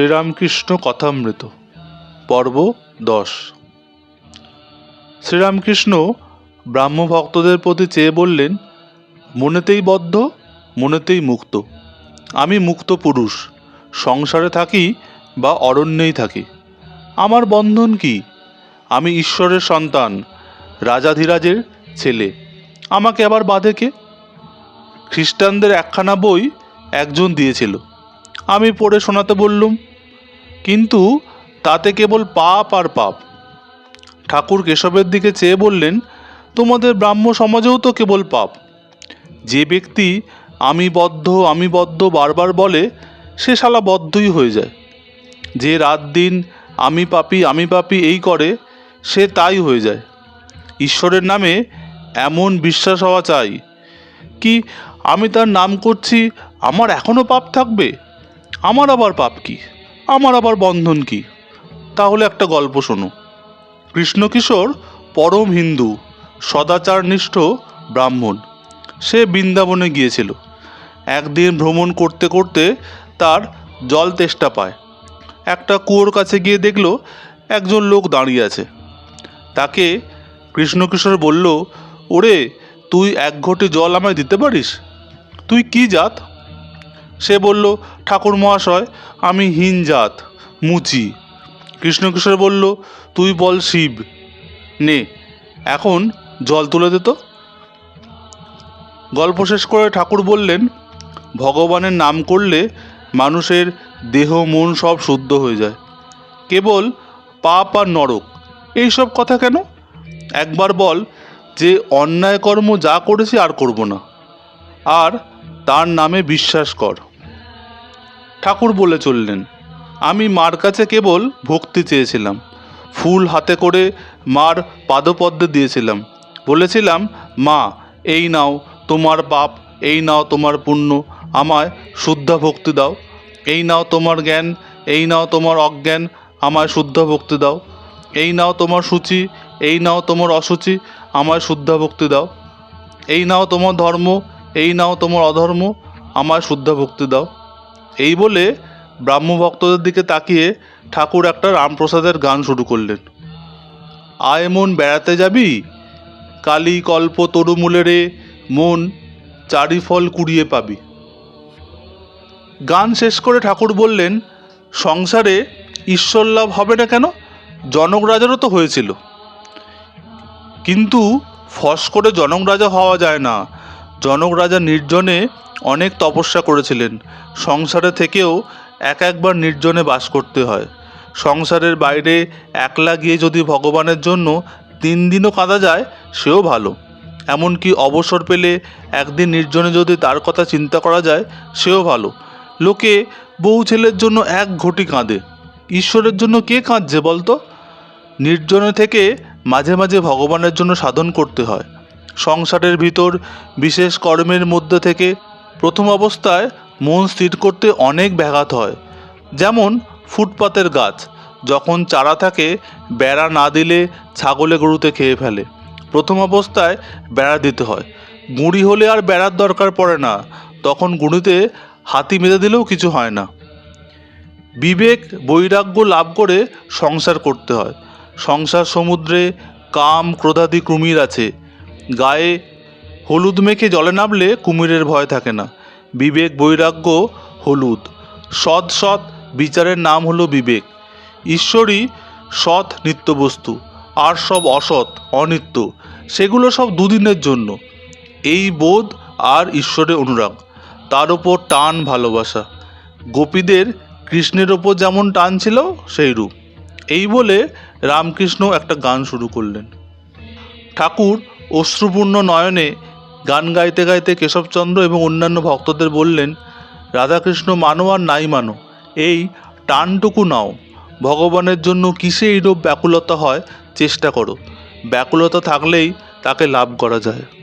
শ্রীরামকৃষ্ণ কথামৃত, পর্ব দশ। শ্রীরামকৃষ্ণ ব্রাহ্মভক্তদের প্রতি চেয়ে বললেন, মনেতেই বদ্ধ, মনেতেই মুক্ত। আমি মুক্ত পুরুষ, সংসারে থাকি বা অরণ্যেই থাকি। আমার বন্ধন কি? আমি ঈশ্বরের সন্তান, রাজাধিরাজের ছেলে। আমাকে আবার বাঁধে কে? খ্রিস্টানদের একখানা বই একজন দিয়েছিল। আমি পড়ে শোনাতে বললুম কিন্তু তাতে কেবল পাপ আর পাপ। ঠাকুর কেশবের দিকে চেয়ে বললেন, তোমাদের ব্রাহ্ম সমাজেও তো কেবল পাপ। যে ব্যক্তি আমি বদ্ধ আমি বদ্ধ বারবার বলে, সে শালা বদ্ধই হয়ে যায়। যে রাত দিন আমি পাপি আমি পাপি এই করে, সে তাই হয়ে যায়। ঈশ্বরের নামে এমন বিশ্বাস হওয়া চাই। কি আমি তার নাম করছি, আমার এখনও পাপ থাকবে? আমার আবার পাপ কি? আমার আবার বন্ধন কি? তাহলে একটা গল্প শোনো। কৃষ্ণকিশোর পরম হিন্দু, সদাচারনিষ্ঠ ব্রাহ্মণ। সে বৃন্দাবনে গিয়েছিল। একদিন ভ্রমণ করতে করতে তার জল তেষ্টা পায়। একটা কুয়োর কাছে গিয়ে দেখল একজন লোক দাঁড়িয়ে আছে। তাকে কৃষ্ণকিশোর বলল, ওরে, তুই এক ঘটি জল আমায় দিতে পারিস? তুই কি জাত? সে বলল, ঠাকুর মহাশয়, আমি হীন জাত, মুচি। কৃষ্ণকিশোর বলল, তুই বল শিব। নে, এখন জল তুলে দে তো। গল্প শেষ করে ঠাকুর বললেন, ভগবানের নাম করলে মানুষের দেহ, মন সব শুদ্ধ হয়ে যায়। কেবল পাপ আর নরক, এইসব কথা কেন? একবার বল যে অন্যায় কর্ম যা করেছি আর করব না। আর তার নামে বিশ্বাস কর। ঠাকুর বলে চললেন। আমি মার কাছে কেবল ভক্তি চেয়েছিলাম। ফুল হাতে করে মার পাদপদ্মে দিয়েছিলাম। বলেছিলাম, মা, এই নাও তোমার পাপ, এই নাও তোমার পুণ্য, আমায় শুদ্ধ ভক্তি দাও। এই নাও তোমার জ্ঞান, এই নাও তোমার অজ্ঞান, আমায় শুদ্ধ ভক্তি দাও। এই নাও তোমার সূচি, এই নাও তোমার অসুচি, আমায় শুদ্ধ ভক্তি দাও। এই নাও তোমার ধর্ম, এই নাও তোমার অধর্ম, আমায় শুদ্ধ ভক্তি দাও। এই বলে ব্রাহ্মভক্তদের দিকে তাকিয়ে ঠাকুর একটা রামপ্রসাদের গান শুরু করলেন। আয় মন বেড়াতে যাবি? কালী কল্প তরুমূলে রে মন চারি ফল কুড়িয়ে পাবি। গান শেষ করে ঠাকুর বললেন, সংসারে ঈশ্বর লাভ হবে না কেন? জনক রাজারও তো হয়েছিল। কিন্তু ফস করে জনক রাজা হওয়া যায় না। জনক রাজা নির্জনে অনেক তপস্যা করেছিলেন। সংসারে থেকেও এক একবার নির্জনে বাস করতে হয়। সংসারের বাইরে একলা গিয়ে যদি ভগবানের জন্য তিন দিনও কাঁদা যায়, সেও ভালো। এমনকি অবসর পেলে একদিন নির্জনে যদি তার কথা চিন্তা করা যায়, সেও ভালো। লোকে বউ ছেলের জন্য এক ঘটি কাঁদে। ঈশ্বরের জন্য কে কাঁদছে বলতো? নির্জনে থেকে মাঝে মাঝে ভগবানের জন্য সাধন করতে হয়। সংসারের ভিতর বিশেষ কর্মের মধ্যে থেকে প্রথম অবস্থায় মন স্থির করতে অনেক ব্যাঘাত হয়। যেমন ফুটপাতের গাছ, যখন চারা থাকে, বেড়া না দিলে ছাগলে গরুতে খেয়ে ফেলে। প্রথম অবস্থায় বেড়া দিতে হয়। গুঁড়ি হলে আর বেড়ার দরকার পড়ে না, তখন গুঁড়িতে হাতি মেরে দিলেও কিছু হয় না। বিবেক বৈরাগ্য লাভ করে সংসার করতে হয়। সংসার সমুদ্রে কাম, ক্রোধাদি কুমির আছে গায়ে হলুদ মেখে জলে নামলে কুমিরের ভয় থাকে না। বিবেক বৈরাগ্য হলুদ। সৎ সৎ বিচারের নাম হলো বিবেক। ঈশ্বরই সৎ নিত্যবস্তু, আর সব অসৎ, অনিত্য, সেগুলো সব দুদিনের জন্য। এই বোধ আর ঈশ্বরের অনুরাগ, তার ওপর টান ভালোবাসা। গোপীদের কৃষ্ণের ওপর যেমন টান ছিল সেই রূপ এই বলে রামকৃষ্ণ একটা গান শুরু করলেন। ঠাকুর অশ্রুপূর্ণ নয়নে গান গাইতে গাইতে কেশবচন্দ্র এবং অন্যান্য ভক্তদের বললেন, রাধাকৃষ্ণ মানো আর নাই মানো, এই টানটুকু নাও। ভগবানের জন্য কিসে এইরূপ ব্যাকুলতা হয়, চেষ্টা করো। ব্যাকুলতা থাকলেই তাকে লাভ করা যায়।